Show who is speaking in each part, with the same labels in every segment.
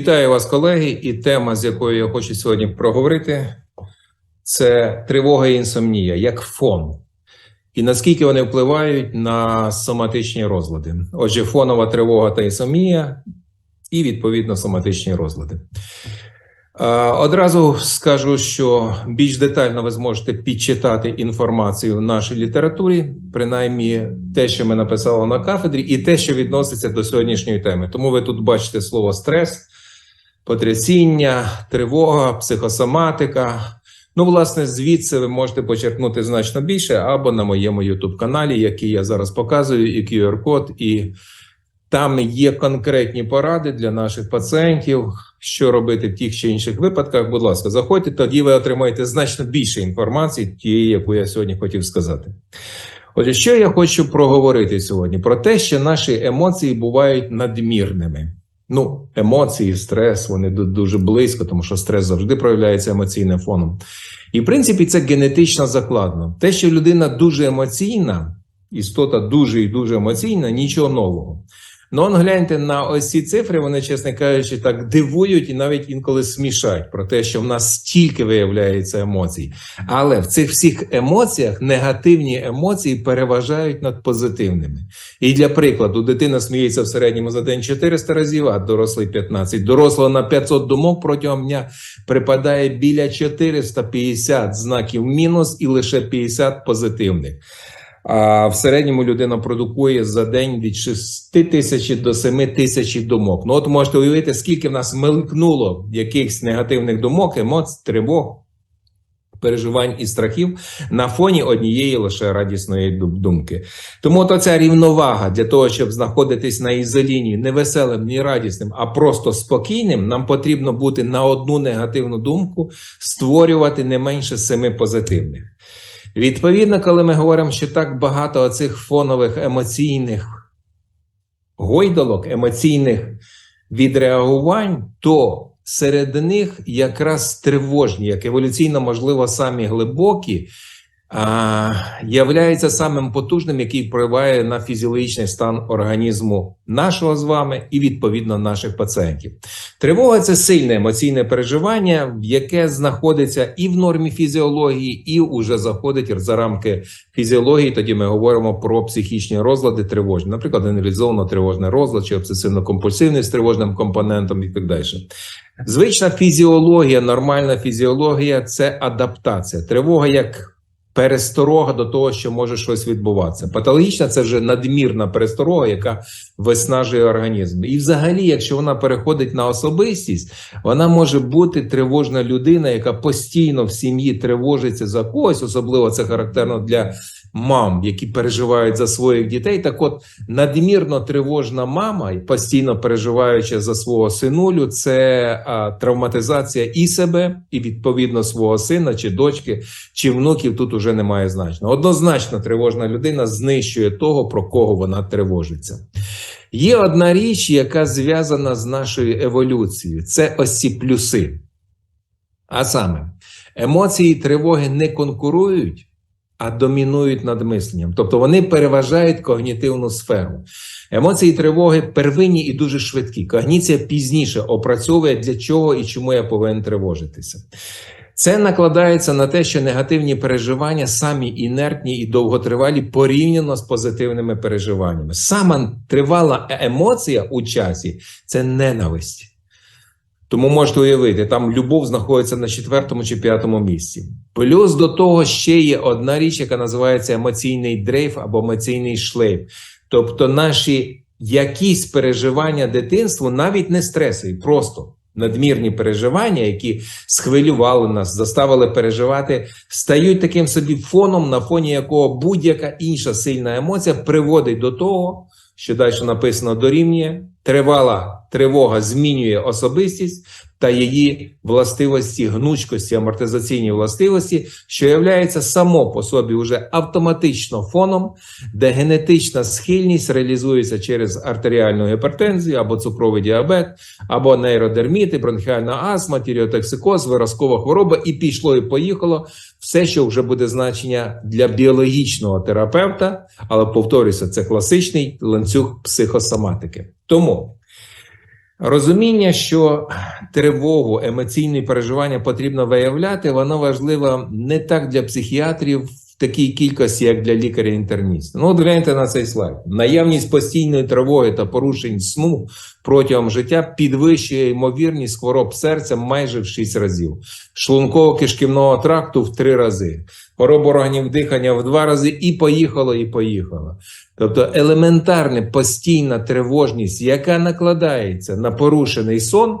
Speaker 1: Вітаю вас, колеги, і тема, з якою я хочу сьогодні проговорити, це тривога і інсомнія як фон. І наскільки вони впливають на соматичні розлади. Отже, фонова тривога та інсомнія, і відповідно соматичні розлади. Одразу скажу, що більш детально ви зможете підчитати інформацію в нашій літературі, принаймні те, що ми написали на кафедрі, і те, що відноситься до сьогоднішньої теми. Тому ви тут бачите слово стрес, потрясіння, тривога, психосоматика. Ну, власне, звідси ви можете почерпнути значно більше або на моєму youtube каналі, який я зараз показую, і QR-код, і там є конкретні поради для наших пацієнтів, що робити в тих чи інших випадках. Будь ласка, заходьте, тоді ви отримаєте значно більше інформації, тієї, яку я сьогодні хотів сказати. Отже, що я хочу проговорити сьогодні? Про те, що наші емоції бувають надмірними. Ну, емоції, стрес, вони дуже близько, тому що стрес завжди проявляється емоційним фоном. І в принципі, це генетично закладно. Те, що людина дуже емоційна, істота дуже і дуже емоційна, нічого нового. Ну, он гляньте на ось ці цифри, вони, чесно кажучи, так дивують і навіть інколи смішать про те, що в нас стільки виявляється емоцій. Але в цих всіх емоціях негативні емоції переважають над позитивними. І для прикладу, дитина сміється в середньому за день 400 разів, а дорослий 15. Дорослого на 500 думок протягом дня припадає біля 450 знаків мінус і лише 50 позитивних. В середньому людина продукує за день від 6 тисяч до 7 тисяч думок. Ну, от можете уявити, скільки в нас мелькнуло якихось негативних думок, емоцій, тривог, переживань і страхів на фоні однієї лише радісної думки. Тому то ця рівновага для того, щоб знаходитись на ізоліні не веселим, ні радісним, а просто спокійним, нам потрібно бути на одну негативну думку, створювати не менше семи позитивних. Відповідно, коли ми говоримо, що так багато оцих фонових емоційних гойдолок, емоційних відреагувань, то серед них якраз тривожні, як еволюційно, можливо, самі глибокі, являється самим потужним, який впливає на фізіологічний стан організму нашого з вами і відповідно наших пацієнтів. Тривога це сильне емоційне переживання, яке знаходиться і в нормі фізіології, і уже заходить за рамки фізіології. Тоді ми говоримо про психічні розлади тривожні, наприклад, генералізовано тривожний розлад чи обсесивно-компульсивний з тривожним компонентом і так далі. Звична фізіологія, нормальна фізіологія це адаптація. Тривога як пересторога до того, що може щось відбуватися. Патологічна це вже надмірна пересторога, яка виснажує організм. І, взагалі, якщо вона переходить на особистість, вона може бути тривожна людина, яка постійно в сім'ї тривожиться за когось, особливо це характерно для мам, які переживають за своїх дітей. Так, от надмірно тривожна мама, постійно переживаючи за свого синулю, це а, травматизація і себе, і відповідно свого сина чи дочки, чи внуків. Тут уже немає значення. Однозначно, тривожна людина знищує того, про кого вона тривожиться. Є одна річ, яка зв'язана з нашою еволюцією: це ось ці плюси. А саме, емоції тривоги не конкурують, а домінують над мисленням. Тобто вони переважають когнітивну сферу. Емоції тривоги первинні і дуже швидкі. Когніція пізніше опрацьовує, для чого і чому я повинен тривожитися. Це накладається на те, що негативні переживання самі інертні і довготривалі порівняно з позитивними переживаннями. Сама тривала емоція у часі це ненависть. Тому можете уявити, там любов знаходиться на четвертому чи п'ятому місці. Плюс до того ще є одна річ, яка називається емоційний дрейф або емоційний шлейф. Тобто наші якісь переживання дитинству, навіть не стресові, просто надмірні переживання, які схвилювали нас, заставили переживати, стають таким собі фоном, на фоні якого будь-яка інша сильна емоція приводить до того, що далі написано дорівнює, тривала тривога змінює особистість та її властивості, гнучкості, амортизаційні властивості, що являється само по собі вже автоматично фоном, де генетична схильність реалізується через артеріальну гіпертензію або цукровий діабет, або нейродерміти, бронхіальна астма, тіріотоксикоз, виразкова хвороба, і пішло, і поїхало все, що вже буде значення для біологічного терапевта, але повторюся, це класичний ланцюг психосоматики. Тому Розуміння, що тривогу, емоційні переживання потрібно виявляти, воно важливо не так для психіатрів такій кількості, як для лікаря-інтерніста. Ну, от гляньте на цей слайд. Наявність постійної тривоги та порушень сну протягом життя підвищує ймовірність хвороб серця майже в 6 разів, шлунково-кишківного тракту в 3 рази, хвороб органів дихання в 2 рази, і поїхало, і поїхало. Тобто елементарна постійна тривожність, яка накладається на порушений сон,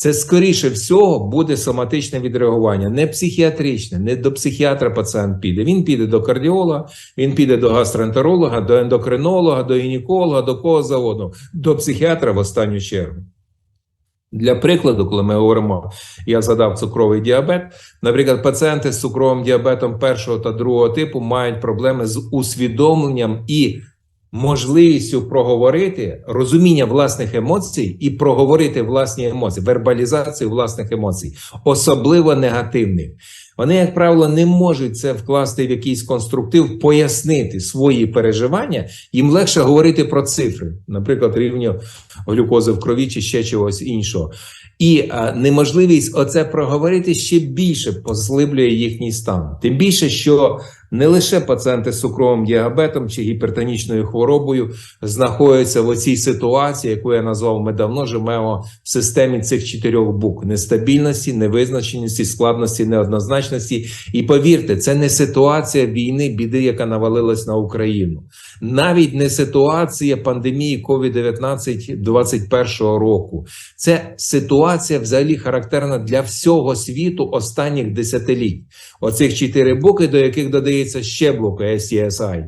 Speaker 1: це скоріше всього буде соматичне відреагування, не психіатричне, не до психіатра пацієнт піде. Він піде до кардіолога, він піде до гастроентеролога, до ендокринолога, до гінеколога, до кого заводу, до психіатра в останню чергу. Для прикладу, коли ми говоримо, я згадав цукровий діабет. Наприклад, пацієнти з цукровим діабетом першого та другого типу мають проблеми з усвідомленням і можливістю проговорити розуміння власних емоцій і проговорити власні емоції, вербалізацію власних емоцій, особливо негативних. Вони, як правило, не можуть це вкласти в якийсь конструктив, пояснити свої переживання. Їм легше говорити про цифри, наприклад, рівню глюкози в крові чи ще чогось іншого. І а, неможливість оце проговорити ще більше послаблює їхній стан. Тим більше, що не лише пацієнти з цукровим діабетом чи гіпертонічною хворобою знаходяться в цій ситуації, яку я назвав ми давно живемо в системі цих чотирьох букв: нестабільності, невизначеності, складності, неоднозначності. І повірте, це не ситуація війни, біди, яка навалилась на Україну, навіть не ситуація пандемії COVID-19 21 року. Це ситуація взагалі характерна для всього світу останніх десятиліть. Оцих чотири букви, до яких додається ще блоки SCSI.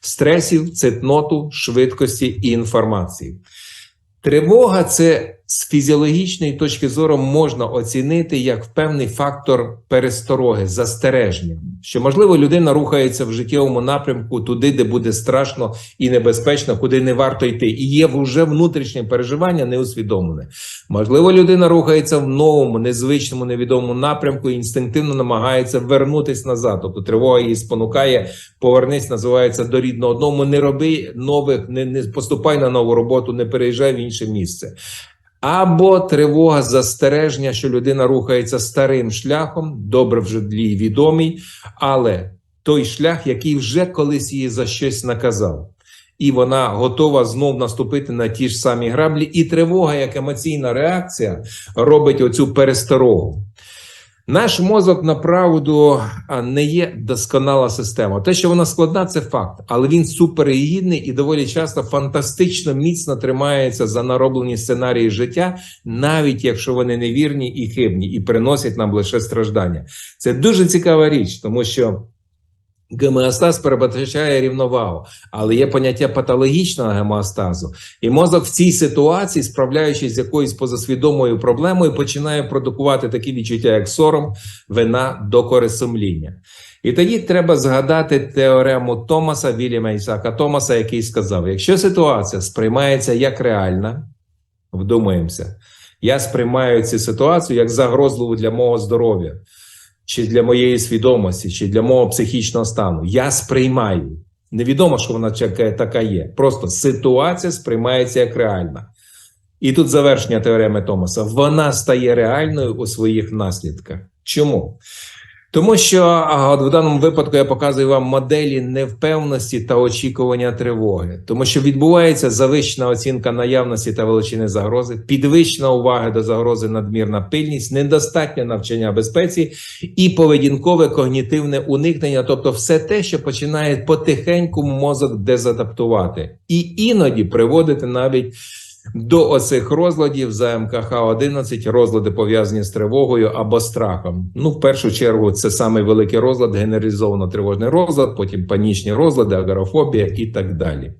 Speaker 1: стресів, цитноту, швидкості і інформації. Тривога це з фізіологічної точки зору можна оцінити як певний фактор перестороги, застереження, що можливо людина рухається в життєвому напрямку туди, де буде страшно і небезпечно, куди не варто йти, і є вже внутрішнє переживання неусвідомлене. Можливо, людина рухається в новому, незвичному, невідомому напрямку і інстинктивно намагається вернутися назад. Тобто тривога її спонукає, повернись, називається до рідного дому. Не роби нових, не, не поступай на нову роботу, не переїжджай в інше місце. Або тривога застереження, що людина рухається старим шляхом, добре вже длій відомий, але той шлях, який вже колись її за щось наказав, і вона готова знов наступити на ті ж самі граблі, і тривога, як емоційна реакція, робить оцю пересторогу. Наш мозок направду не є досконала система. Те, що вона складна, це факт, але він суперегідний і доволі часто фантастично міцно тримається за нароблені сценарії життя, навіть якщо вони невірні і хибні, і приносять нам лише страждання. Це дуже цікава річ, тому що. Гемеостаз передбачає рівновагу, але є поняття патологічного гемеостазу. І мозок в цій ситуації, справляючись з якоюсь позасвідомою проблемою, починає продукувати такі відчуття, як сором, вина, докори сумління. І тоді треба згадати теорему Томаса Вільяма Ісака Томаса, який сказав: якщо ситуація сприймається як реальна, вдумаємося, я сприймаю цю ситуацію як загрозливу для мого здоров'я чи для моєї свідомості, чи для мого психічного стану. Я сприймаю. Невідомо, що вона така є. Просто ситуація сприймається як реальна. І тут завершення теореми Томаса. Вона стає реальною у своїх наслідках. Чому? Тому що от в даному випадку я показую вам моделі невпевності та очікування тривоги, тому що відбувається завищена оцінка наявності та величини загрози, підвищена увага до загрози, надмірна пильність, недостатнє навчання безпеці і поведінкове когнітивне уникнення, тобто все те, що починає потихеньку мозок дезадаптувати, і іноді приводити навіть. До оцих розладів за МКХ 11 розлади пов'язані з тривогою або страхом. Ну, в першу чергу, це самий великий розлад, генералізовано тривожний розлад, потім панічні розлади, агорафобія і так далі.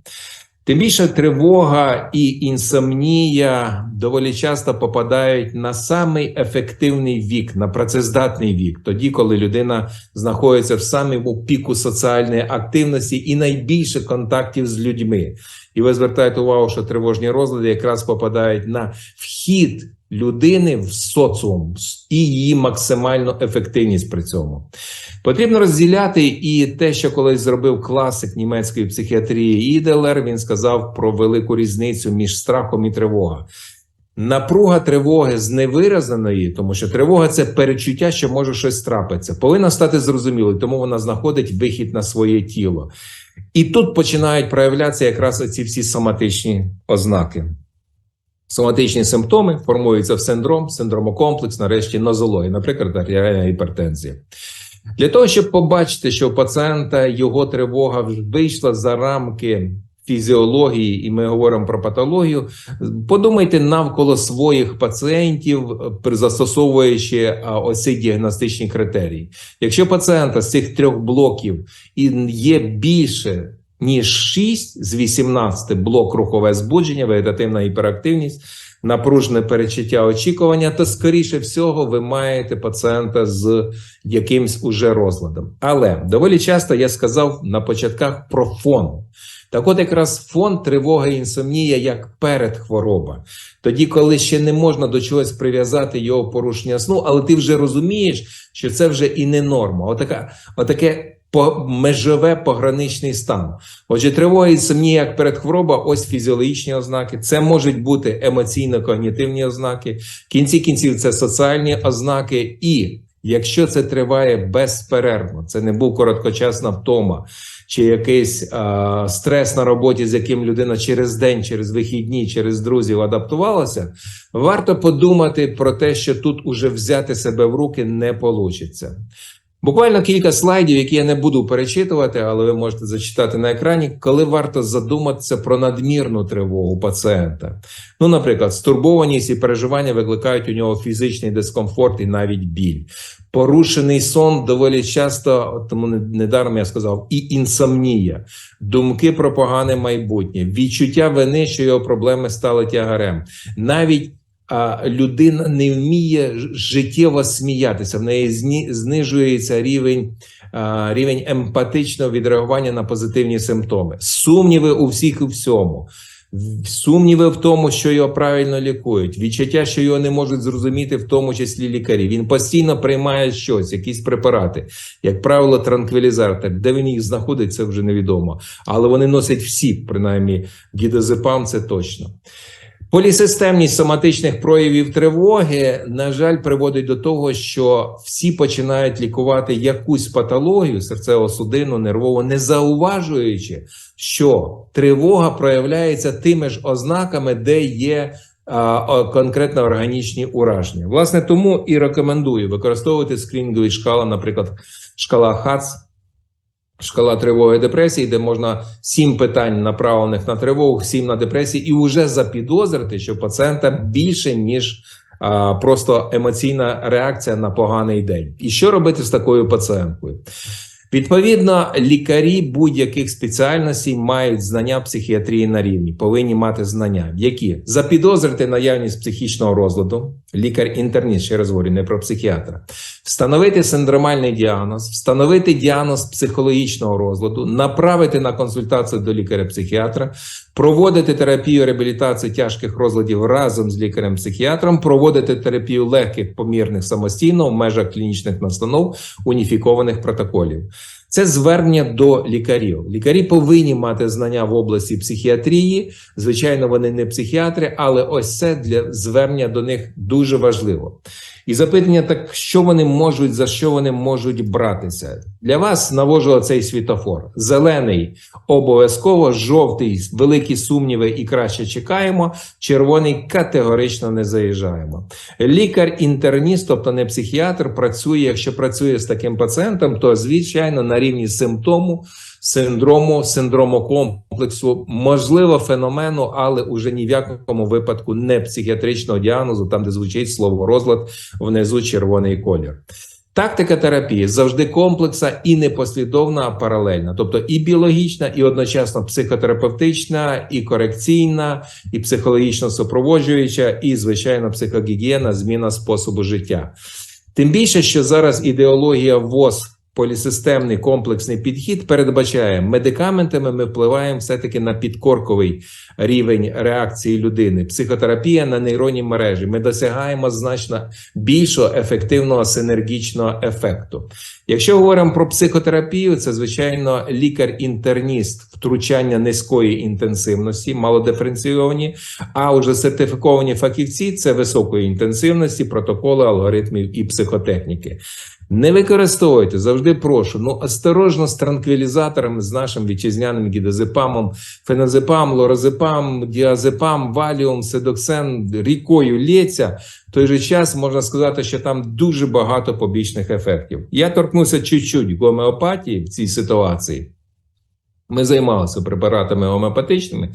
Speaker 1: Тим більше тривога і інсомнія доволі часто попадають на самий ефективний вік, на працездатний вік, тоді, коли людина знаходиться в самому піку соціальної активності і найбільше контактів з людьми. І ви звертаєте увагу, що тривожні розлади якраз попадають на вхід людини в соціум і її максимальну ефективність при цьому. Потрібно розділяти і те, що колись зробив класик німецької психіатрії Іделер. Він сказав про велику різницю між страхом і тривогою. Напруга тривоги з невиразаної, тому що тривога це перечуття, що може щось трапитися, повинна стати зрозумілою, тому вона знаходить вихід на своє тіло. І тут починають проявлятися якраз оці всі соматичні ознаки. Соматичні симптоми формуються в синдром, синдромокомплекс, нарешті нозологія, наприклад, артеріальна гіпертензія. Для того, щоб побачити, що у пацієнта його тривога вийшла за рамки фізіології, і ми говоримо про патологію, подумайте навколо своїх пацієнтів, застосовуючи а, ось ці діагностичні критерії. Якщо пацієнта з цих трьох блоків і є більше ніж 6 з 18 блок рухове збудження, вегетативна гіперактивність, напружене перечуття очікування, то скоріше всього ви маєте пацієнта з якимсь уже розладом. Але доволі часто я сказав на початках про фон. Так, от якраз фон тривоги інсомнія як передхвороба. Тоді, коли ще не можна до чогось прив'язати його порушення сну, але ти вже розумієш, що це вже і не норма. Отака, отаке по межове пограничний стан. Отже, тривога інсомнія як передхвороба, ось фізіологічні ознаки. Це можуть бути емоційно-когнітивні ознаки. В кінці кінців це соціальні ознаки. І якщо це триває безперервно, це не був короткочасна втома чи якийсь а, стрес на роботі, з яким людина через день, через вихідні, через друзів адаптувалася, варто подумати про те, що тут уже взяти себе в руки не вийде. Буквально кілька слайдів, які я не буду перечитувати, але ви можете зачитати на екрані, коли варто задуматися про надмірну тривогу пацієнта. Ну, наприклад, стурбованість і переживання викликають у нього фізичний дискомфорт і навіть біль. Порушений сон доволі часто, тому недаром я сказав, і інсомнія, думки про погане майбутнє, відчуття вини, що його проблеми стали тягарем. Навіть людина не вміє життєво сміятися, в неї зні, знижується рівень, рівень емпатичного відреагування на позитивні симптоми. Сумніви у всіх і всьому. Сумніви в тому, що його правильно лікують, відчуття, що його не можуть зрозуміти, в тому числі лікарі. Він постійно приймає щось, якісь препарати, як правило, транквілізатор. Де він їх знаходить, це вже невідомо. Але вони носять всі, принаймні, дідозепам, це точно. Полісистемність соматичних проявів тривоги, на жаль, приводить до того, що всі починають лікувати якусь патологію серцево-судинну, нервову, не зауважуючи, що тривога проявляється тими ж ознаками, де є а, конкретно органічні ураження. Власне, тому і рекомендую використовувати скринінгові шкали, наприклад, шкала ХАЦ, шкала тривоги депресії, де можна сім питань направлених на тривогу, сім на депресії, і вже запідозрити, що пацієнта більше ніж а, просто емоційна реакція на поганий день. І що робити з такою пацієнткою? Відповідно, лікарі будь-яких спеціальностей мають знання психіатрії на рівні, повинні мати знання, які запідозрити наявність психічного розладу, лікар-інтерніст, ще раз говорю, не про психіатра, встановити синдромальний діагноз, встановити діагноз психологічного розладу, направити на консультацію до лікаря-психіатра, проводити терапію реабілітації тяжких розладів разом з лікарем-психіатром, проводити терапію легких помірних самостійно в межах клінічних настанов уніфікованих протоколів. Це звернення до лікарів. Лікарі повинні мати знання в області психіатрії. Звичайно, вони не психіатри, але ось це для звернення до них дуже важливо. І запитання, так що вони можуть, за що вони можуть братися? Для вас навожу цей світофор. Зелений обов'язково, жовтий великі сумніви і краще чекаємо. Червоний категорично не заїжджаємо. Лікар-інтерніст, тобто не психіатр, працює. Якщо працює з таким пацієнтом, то звичайно на рівні симптому, синдрому, синдрому комплексу, можливо, феномену, але уже ні в якому випадку не психіатричного діагнозу, там де звучить слово розлад внизу червоний колір. Тактика терапії завжди комплексна і непослідовна, а паралельна, тобто і біологічна, і одночасно психотерапевтична, і корекційна, і психологічно супроводжуюча, і звичайно психогігієна, зміна способу життя. Тим більше, що зараз ідеологія ВОЗ, полісистемний комплексний підхід передбачає медикаментами. Ми впливаємо все таки на підкорковий рівень реакції людини. Психотерапія на нейронні мережі. Ми досягаємо значно більшого ефективного синергічного ефекту. Якщо говоримо про психотерапію, це звичайно лікар-інтерніст втручання низької інтенсивності, малодиференційовані, а уже сертифіковані фахівці це високої інтенсивності, протоколи, алгоритмів і психотехніки. Не використовуйте, завжди прошу. Ну осторожно з транквілізаторами, з нашим вітчизняним гідозепамом, феназепам, лоразепам, діазепам, валіум, седоксен рікою лється. В той же час можна сказати, що там дуже багато побічних ефектів. Я торкнуся чуть-чуть гомеопатії в цій ситуації. Ми займалися препаратами гомеопатичними,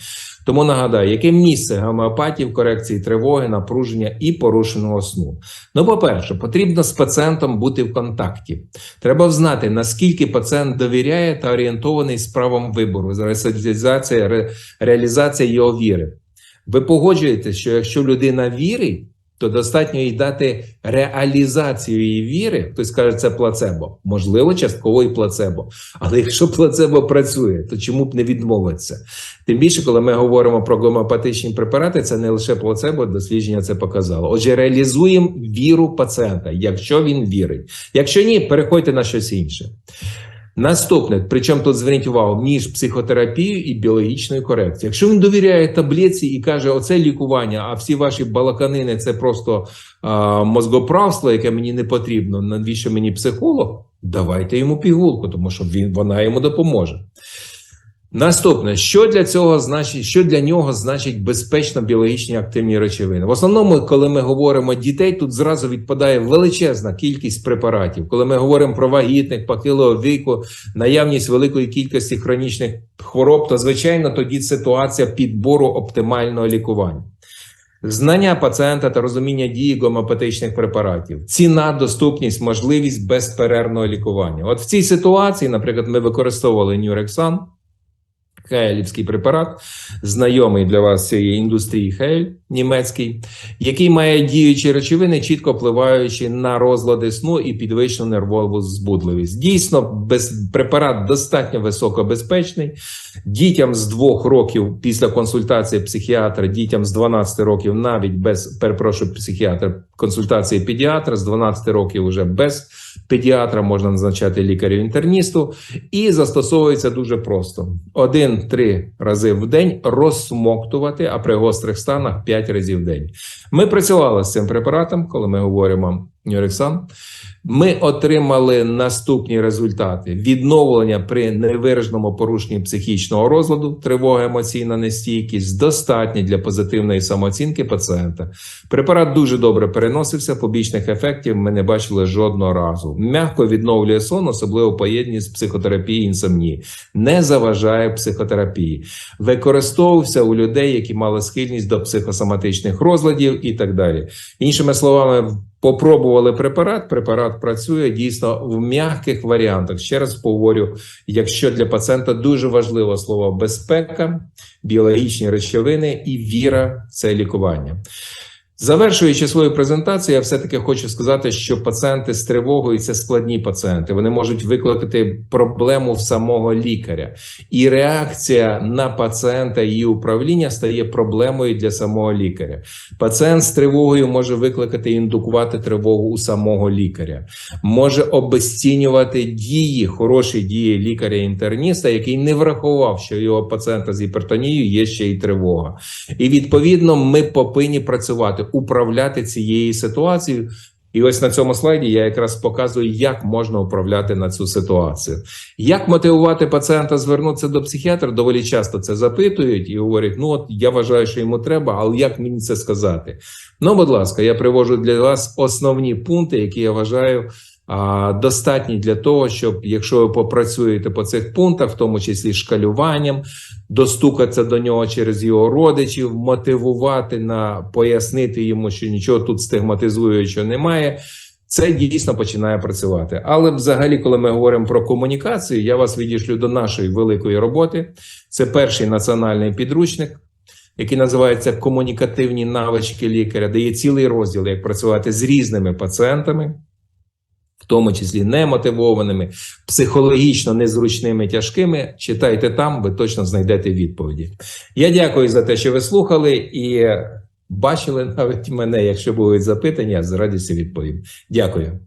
Speaker 1: тому нагадаю, яке місце гомеопатії в корекції тривоги, напруження і порушеного сну. Ну, по-перше, потрібно з пацієнтом бути в контакті. Треба знати, наскільки пацієнт довіряє та орієнтований з правом вибору, реалізація, ре, реалізація його віри. Ви погоджуєтеся, що якщо людина вірить, то достатньо їй дати реалізацію її віри. Хтось каже, це плацебо. Можливо, частково і плацебо. Але якщо плацебо працює, то чому б не відмовитися? Тим більше, коли ми говоримо про гомеопатичні препарати, це не лише плацебо, дослідження це показало. Отже, реалізуємо віру пацієнта, якщо він вірить. Якщо ні, переходьте на щось інше. Наступне, причому тут зверніть увагу між психотерапією і біологічною корекцією. Якщо він довіряє таблиці і каже, оце лікування, а всі ваші балаканини це просто а, мозгоправство, яке мені не потрібно, навіщо мені психолог? Давайте йому пігулку, тому що він вона йому допоможе. Наступне, що для цього значить, що для нього значить безпечно біологічні активні речовини? В основному, коли ми говоримо дітей, тут зразу відпадає величезна кількість препаратів. Коли ми говоримо про вагітних, похилого віку, наявність великої кількості хронічних хвороб, то звичайно тоді ситуація підбору оптимального лікування. Знання пацієнта та розуміння дії гомеопатичних препаратів, ціна, доступність, можливість безперервного лікування. От в цій ситуації, наприклад, ми використовували Нюрексан, Хейлівський препарат, знайомий для вас цієї індустрії Хейль німецький, який має діючі речовини, чітко впливаючи на розлади сну і підвищену нервову збудливість. Дійсно, без препарат достатньо високобезпечний. Дітям з двох років після консультації психіатра, дітям з 12 років, навіть без перепрошую, психіатра, консультації педіатра, з 12 років вже без педіатра можна назначати лікарю-інтерністу, і застосовується дуже просто: один-три рази в день розсмоктувати, а при гострих станах 5 разів в день. Ми працювали з цим препаратом, коли ми говоримо Нюрексан. Ми отримали наступні результати: відновлення при невираженому порушенні психічного розладу, тривога, емоційна нестійкість, достатні для позитивної самооцінки пацієнта. Препарат дуже добре переносився, побічних ефектів ми не бачили жодного разу. Мягко відновлює сон, особливо поєднані з психотерапією інсомнії, не заважає психотерапії, використовувався у людей, які мали схильність до психосоматичних розладів і так далі. Іншими словами, Попробували препарат, препарат працює дійсно в м'яких варіантах. Ще раз говорю: якщо для пацієнта дуже важливо слово безпека, біологічні речовини і віра в це лікування. Завершуючи свою презентацію, я все-таки хочу сказати, що пацієнти з тривогою це складні пацієнти. Вони можуть викликати проблему в самого лікаря, і реакція на пацієнта і її управління стає проблемою для самого лікаря. Пацієнт з тривогою може викликати і індукувати тривогу у самого лікаря, може обесцінювати дії, хороші дії лікаря-інтерніста, який не врахував, що його пацієнта з гіпертонією є ще й тривога. І відповідно ми повинні працювати управляти цією ситуацією. І ось на цьому слайді я якраз показую, як можна управляти на цю ситуацію. Як мотивувати пацієнта звернутися до психіатра? Доволі часто це запитують і говорять: ну от я вважаю, що йому треба, але як мені це сказати? Ну, будь ласка, я привожу для вас основні пункти, які я вважаю достатні для того, щоб якщо ви попрацюєте по цих пунктах, в тому числі шкалюванням, достукатися до нього через його родичів, мотивувати на пояснити йому, що нічого тут стигматизуючого немає. Це дійсно починає працювати. Але, взагалі, коли ми говоримо про комунікацію, я вас відійшлю до нашої великої роботи. Це перший національний підручник, який називається Комунікативні навички лікаря, де є цілий розділ, як працювати з різними пацієнтами в тому числі немотивованими, психологічно незручними, тяжкими. Читайте там, ви точно знайдете відповіді. Я дякую за те, що ви слухали і бачили навіть мене. Якщо будуть запитання, з радістю відповім. Дякую.